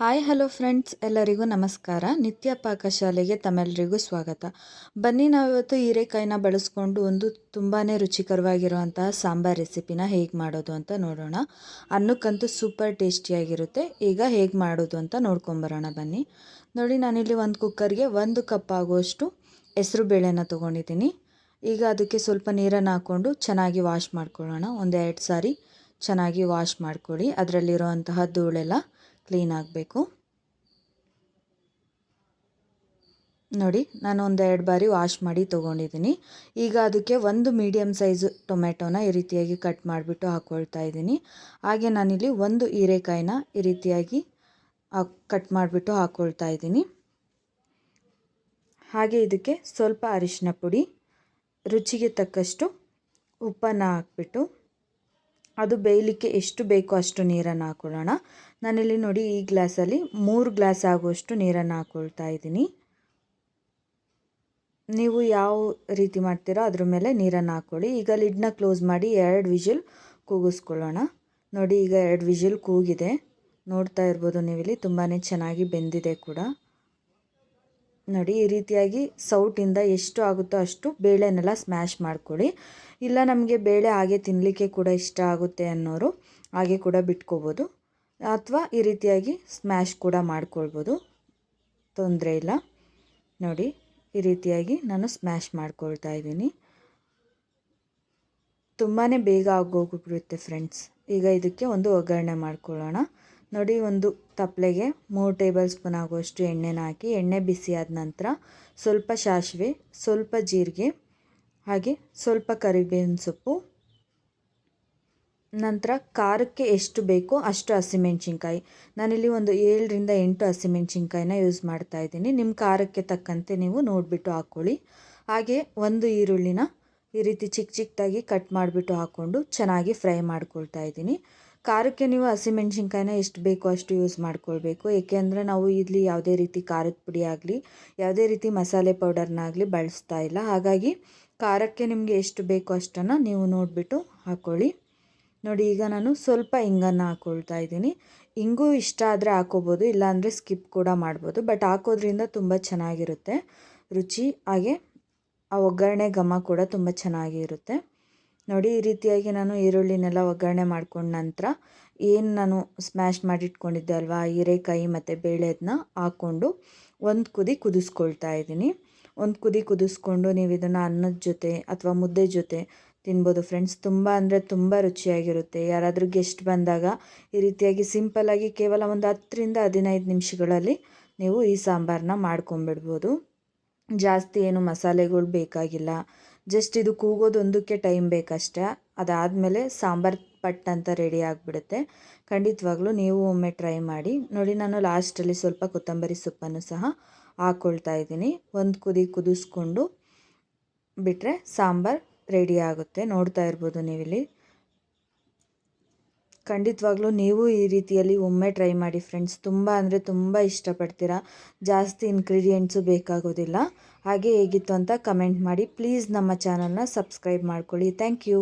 Hi hello friends ಎಲ್ಲರಿಗೂ ನಮಸ್ಕಾರ. ನಿತ್ಯ ಪಾಕಶಾಲೆಗೆ ತಮ್ಮೆಲ್ಲರಿಗೂ ಸ್ವಾಗತ. ಬನ್ನಿ ನಾವಿವತ್ತು ಹೀರೆಕಾಯಿನ ಬಳಸ್ಕೊಂಡು ಒಂದು ತುಂಬಾ ರುಚಿಕರವಾಗಿರುವಂತಹ ಸಾಂಬಾರ್ ರೆಸಿಪಿನ ಹೇಗೆ ಮಾಡೋದು ಅಂತ ನೋಡೋಣ. ಅನ್ನಕ್ಕಂತೂ ಸೂಪರ್ ಟೇಸ್ಟಿಯಾಗಿರುತ್ತೆ. ಈಗ ಹೇಗೆ ಮಾಡೋದು ಅಂತ ನೋಡ್ಕೊಂಬರೋಣ ಬನ್ನಿ. ನೋಡಿ, ನಾನಿಲ್ಲಿ ಒಂದು ಕುಕ್ಕರ್ಗೆ ಒಂದು ಕಪ್ ಆಗುವಷ್ಟು ಹೆಸರು ಬೇಳೆನ ತೊಗೊಂಡಿದ್ದೀನಿ. ಈಗ ಅದಕ್ಕೆ ಸ್ವಲ್ಪ ನೀರನ್ನು ಹಾಕ್ಕೊಂಡು ಚೆನ್ನಾಗಿ ವಾಶ್ ಮಾಡ್ಕೊಳ್ಳೋಣ. ಒಂದು ಎರಡು ಸಾರಿ ಚೆನ್ನಾಗಿ ವಾಶ್ ಮಾಡ್ಕೊಳ್ಳಿ. ಅದರಲ್ಲಿರುವಂತಹ ಧೂಳೆಲ್ಲ ಕ್ಲೀನ್ ಆಗಬೇಕು. ನೋಡಿ, ನಾನು ಒಂದು ಎರಡು ಬಾರಿ ವಾಶ್ ಮಾಡಿ ತೊಗೊಂಡಿದ್ದೀನಿ. ಈಗ ಅದಕ್ಕೆ ಒಂದು ಮೀಡಿಯಮ್ ಸೈಜು ಟೊಮೆಟೊನ ಈ ರೀತಿಯಾಗಿ ಕಟ್ ಮಾಡಿಬಿಟ್ಟು ಹಾಕ್ಕೊಳ್ತಾ ಇದ್ದೀನಿ. ಹಾಗೆ ನಾನಿಲ್ಲಿ ಒಂದು ಹೀರೆಕಾಯಿನ ಈ ರೀತಿಯಾಗಿ ಕಟ್ ಮಾಡಿಬಿಟ್ಟು ಹಾಕ್ಕೊಳ್ತಾ ಇದ್ದೀನಿ. ಹಾಗೆ ಇದಕ್ಕೆ ಸ್ವಲ್ಪ ಅರಿಶಿನ ಪುಡಿ, ರುಚಿಗೆ ತಕ್ಕಷ್ಟು ಉಪ್ಪನ್ನು ಹಾಕ್ಬಿಟ್ಟು ಅದು ಬೇಯಲಿಕ್ಕೆ ಎಷ್ಟು ಬೇಕೋ ಅಷ್ಟು ನೀರನ್ನು ಹಾಕ್ಕೊಳ್ಳೋಣ ನಾನಿಲ್ಲಿ ನೋಡಿ ಈ ಗ್ಲಾಸಲ್ಲಿ ಮೂರು ಗ್ಲಾಸ್ ಆಗುವಷ್ಟು ನೀರನ್ನು ಹಾಕ್ಕೊಳ್ತಾ ಇದ್ದೀನಿ. ನೀವು ಯಾವ ರೀತಿ ಮಾಡ್ತೀರೋ ಅದ್ರ ಮೇಲೆ ನೀರನ್ನು ಹಾಕ್ಕೊಳ್ಳಿ ಈಗ ಲಿಡ್ನ ಕ್ಲೋಸ್ ಮಾಡಿ ಎರಡು ವಿಜಿಲ್ ಕೂಗಿಸ್ಕೊಳ್ಳೋಣ. ನೋಡಿ ಈಗ ಎರಡು ವಿಜಿಲ್ ಕೂಗಿದೆ. ನೋಡ್ತಾ ಇರ್ಬೋದು ನೀವಿಲ್ಲಿ ತುಂಬಾ ಚೆನ್ನಾಗಿ ಬೆಂದಿದೆ ಕೂಡ. ನೋಡಿ ಈ ರೀತಿಯಾಗಿ ಸೌಟಿಂದ ಎಷ್ಟು ಆಗುತ್ತೋ ಅಷ್ಟು ಬೇಳೆನೆಲ್ಲ ಸ್ಮ್ಯಾಶ್ ಮಾಡ್ಕೊಳ್ಳಿ. ಇಲ್ಲ ನಮಗೆ ಬೇಳೆ ಹಾಗೆ ತಿನ್ನಲಿಕ್ಕೆ ಕೂಡ ಇಷ್ಟ ಆಗುತ್ತೆ ಅನ್ನೋರು ಹಾಗೆ ಕೂಡ ಬಿಟ್ಕೋಬೋದು. ಅಥವಾ ಈ ರೀತಿಯಾಗಿ ಸ್ಮ್ಯಾಶ್ ಕೂಡ ಮಾಡ್ಕೊಳ್ಬೋದು. ತೊಂದರೆ ಇಲ್ಲ. ನೋಡಿ ಈ ರೀತಿಯಾಗಿ ನಾನು ಸ್ಮ್ಯಾಶ್ ಮಾಡ್ಕೊಳ್ತಾ ಇದ್ದೀನಿ. ತುಂಬಾ ಬೇಗ ಆಗೋಗ್ಬಿಡುತ್ತೆ ಫ್ರೆಂಡ್ಸ್ ಈಗ ಇದಕ್ಕೆ ಒಂದು ಒಗ್ಗರಣೆ ಮಾಡ್ಕೊಳ್ಳೋಣ. ನೋಡಿ ಒಂದು ತಪ್ಪಲೆಗೆ ಮೂರು ಟೇಬಲ್ ಸ್ಪೂನ್ ಆಗುವಷ್ಟು ಎಣ್ಣೆನ ಹಾಕಿ, ಎಣ್ಣೆ ಬಿಸಿ ಆದ ನಂತರ ಸ್ವಲ್ಪ ಸಾಸಿವೆ ಸ್ವಲ್ಪ ಜೀರಿಗೆ, ಹಾಗೆ ಸ್ವಲ್ಪ ಕರಿಬೇವಿನ ಸೊಪ್ಪು, ನಂತರ ಖಾರಕ್ಕೆ ಎಷ್ಟು ಬೇಕೋ ಅಷ್ಟು ಹಸಿಮೆಣ್ಸಿನ್ಕಾಯಿ. ನಾನಿಲ್ಲಿ ಒಂದು ಏಳರಿಂದ ಎಂಟು ಹಸಿಮೆಣ್ಸಿನ್ಕಾಯಿನ ಯೂಸ್ ಮಾಡ್ತಾ ಇದ್ದೀನಿ. ನಿಮ್ಮ ಖಾರಕ್ಕೆ ತಕ್ಕಂತೆ ನೀವು ನೋಡಿಬಿಟ್ಟು ಹಾಕ್ಕೊಳ್ಳಿ ಹಾಗೆ ಒಂದು ಈರುಳ್ಳಿನ ಈ ರೀತಿ ಚಿಕ್ಕ ಚಿಕ್ಕದಾಗಿ ಕಟ್ ಮಾಡಿಬಿಟ್ಟು ಹಾಕ್ಕೊಂಡು ಚೆನ್ನಾಗಿ ಫ್ರೈ ಮಾಡ್ಕೊಳ್ತಾ ಇದ್ದೀನಿ. ಖಾರಕ್ಕೆ ನೀವು ಹಸಿಮೆಣ್ಸಿನ್ಕಾಯಿನ ಎಷ್ಟು ಬೇಕೋ ಅಷ್ಟು ಯೂಸ್ ಮಾಡ್ಕೊಳ್ಬೇಕು. ಏಕೆಂದರೆ ನಾವು ಇಲ್ಲಿ ಯಾವುದೇ ರೀತಿ ಖಾರದ ಪುಡಿ ಆಗಲಿ, ಯಾವುದೇ ರೀತಿ ಮಸಾಲೆ ಪೌಡರ್ನಾಗಲಿ ಬಳಸ್ತಾ ಇಲ್ಲ. ಹಾಗಾಗಿ ಖಾರಕ್ಕೆ ನಿಮಗೆ ಎಷ್ಟು ಬೇಕೋ ಅಷ್ಟನ್ನು ನೀವು ನೋಡಿಬಿಟ್ಟು ಹಾಕ್ಕೊಳ್ಳಿ ನೋಡಿ, ಈಗ ನಾನು ಸ್ವಲ್ಪ ಇಂಗನ್ನು ಹಾಕ್ಕೊಳ್ತಾ ಇದ್ದೀನಿ. ಇಂಗು ಇಷ್ಟ ಆದರೆ ಹಾಕೋಬೋದು, ಇಲ್ಲಾಂದರೆ ಸ್ಕಿಪ್ ಕೂಡ ಮಾಡ್ಬೋದು. ಬಟ್ ಹಾಕೋದ್ರಿಂದ ತುಂಬ ಚೆನ್ನಾಗಿರುತ್ತೆ ರುಚಿ. ಹಾಗೆ ಆ ಒಗ್ಗರಣೆ ಘಮ ಕೂಡ ತುಂಬ ಚೆನ್ನಾಗಿರುತ್ತೆ. ನೋಡಿ, ಈ ರೀತಿಯಾಗಿ ನಾನು ಈರುಳ್ಳಿನೆಲ್ಲ ಒಗ್ಗರಣೆ ಮಾಡ್ಕೊಂಡ ನಂತರ ಏನು ನಾನು ಸ್ಮ್ಯಾಶ್ ಮಾಡಿಟ್ಕೊಂಡಿದ್ದೆ ಅಲ್ವಾ? ಹೀರೆಕಾಯಿ ಮತ್ತು ಬೇಳೆದನ್ನ ಹಾಕ್ಕೊಂಡು ಒಂದು ಕುದಿ ಕುದಿಸ್ಕೊಳ್ತಾ ಇದ್ದೀನಿ. ಒಂದು ಕುದಿ ಕುದಿಸ್ಕೊಂಡು ನೀವು ಇದನ್ನು ಅನ್ನದ ಜೊತೆ ಅಥವಾ ಮುದ್ದೆ ಜೊತೆ ತಿನ್ಬೋದು ಫ್ರೆಂಡ್ಸ್ ತುಂಬ ಅಂದರೆ ತುಂಬ ರುಚಿಯಾಗಿರುತ್ತೆ. ಯಾರಾದರೂ ಗೆಸ್ಟ್ ಬಂದಾಗ ಈ ರೀತಿಯಾಗಿ ಸಿಂಪಲ್ಲಾಗಿ ಕೇವಲ ಒಂದು ಹತ್ತರಿಂದ ಹದಿನೈದು ನಿಮಿಷಗಳಲ್ಲಿ ನೀವು ಈ ಸಾಂಬಾರನ್ನ ಮಾಡ್ಕೊಂಬಿಡ್ಬೋದು ಜಾಸ್ತಿ ಏನು ಮಸಾಲೆಗಳು ಬೇಕಾಗಿಲ್ಲ. ಜಸ್ಟ್ ಇದು ಕೂಗೋದೊಂದಕ್ಕೆ ಟೈಮ್ ಬೇಕಷ್ಟೇ. ಅದಾದಮೇಲೆ ಸಾಂಬಾರು ಪಟ್ ಅಂತ ರೆಡಿ ಆಗಿಬಿಡುತ್ತೆ. ಖಂಡಿತವಾಗ್ಲೂ ನೀವು ಒಮ್ಮೆ ಟ್ರೈ ಮಾಡಿ. ನೋಡಿ, ನಾನು ಲಾಸ್ಟಲ್ಲಿ ಸ್ವಲ್ಪ ಕೊತ್ತಂಬರಿ ಸೊಪ್ಪನ್ನು ಸಹ ಹಾಕ್ಕೊಳ್ತಾ ಇದ್ದೀನಿ. ಒಂದು ಕುದಿ ಕುದಿಸ್ಕೊಂಡು ಬಿಟ್ಟರೆ ಸಾಂಬಾರು ರೆಡಿ ಆಗುತ್ತೆ. ನೋಡ್ತಾ ಇರ್ಬೋದು ನೀವಿಲ್ಲಿ. ಖಂಡಿತವಾಗ್ಲೂ ನೀವು ಈ ರೀತಿಯಲ್ಲಿ ಒಮ್ಮೆ ಟ್ರೈ ಮಾಡಿ ಫ್ರೆಂಡ್ಸ್ ತುಂಬ ಅಂದರೆ ತುಂಬ ಇಷ್ಟಪಡ್ತೀರಾ? ಜಾಸ್ತಿ ಇನ್ಗ್ರೀಡಿಯೆಂಟ್ಸು ಬೇಕಾಗೋದಿಲ್ಲ. ಹಾಗೆ ಹೇಗಿತ್ತು ಅಂತ ಕಮೆಂಟ್ ಮಾಡಿ. ಪ್ಲೀಸ್ ನಮ್ಮ ಚಾನಲ್ನ ಸಬ್ಸ್ಕ್ರೈಬ್ ಮಾಡ್ಕೊಳ್ಳಿ. Thank you